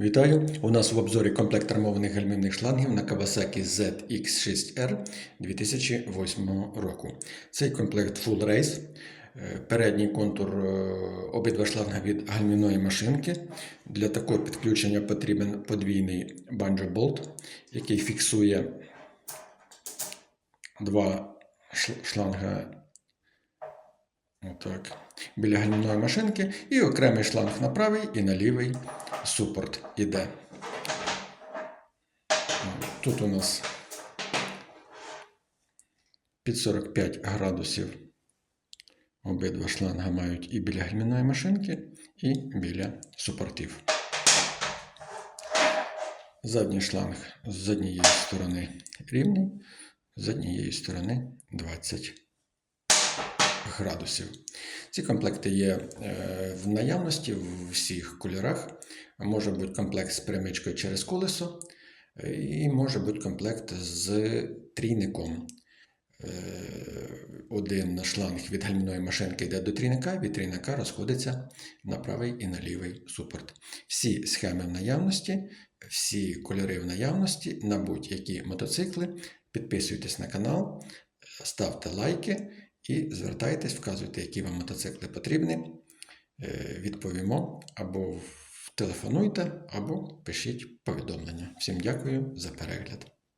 Вітаю! У нас в обзорі комплект армованих гальмівних шлангів на Kawasaki ZX6R 2008 року. Цей комплект Full Race. Е, Передній контур е, обидва шланга від гальмівної машинки. Для такого підключення потрібен подвійний банджо болт, який фіксує два шланга Отак. Біля гальмівної машинки і окремий шланг на правий і на лівий супорт іде. Тут у нас під 45 градусів обидва шланга мають і біля гальмівної машинки, і біля супортів. Задній шланг з однієї сторони рівний, з однієї сторони 20 градусів. Ці комплекти є е, в наявності в всіх кольорах. Може бути комплект з перемичкою через колесо, і може бути комплект з трійником. Е, Один шланг від гальмівної машинки йде до трійника, від трійника розходиться на правий і на лівий супорт. Всі схеми в наявності, всі кольори в наявності на будь-які мотоцикли. Підписуйтесь на канал, ставте лайки і звертайтесь, вказуйте, які вам мотоцикли потрібні. Е, Відповімо або телефонуйте, або пишіть повідомлення. Всім дякую за перегляд.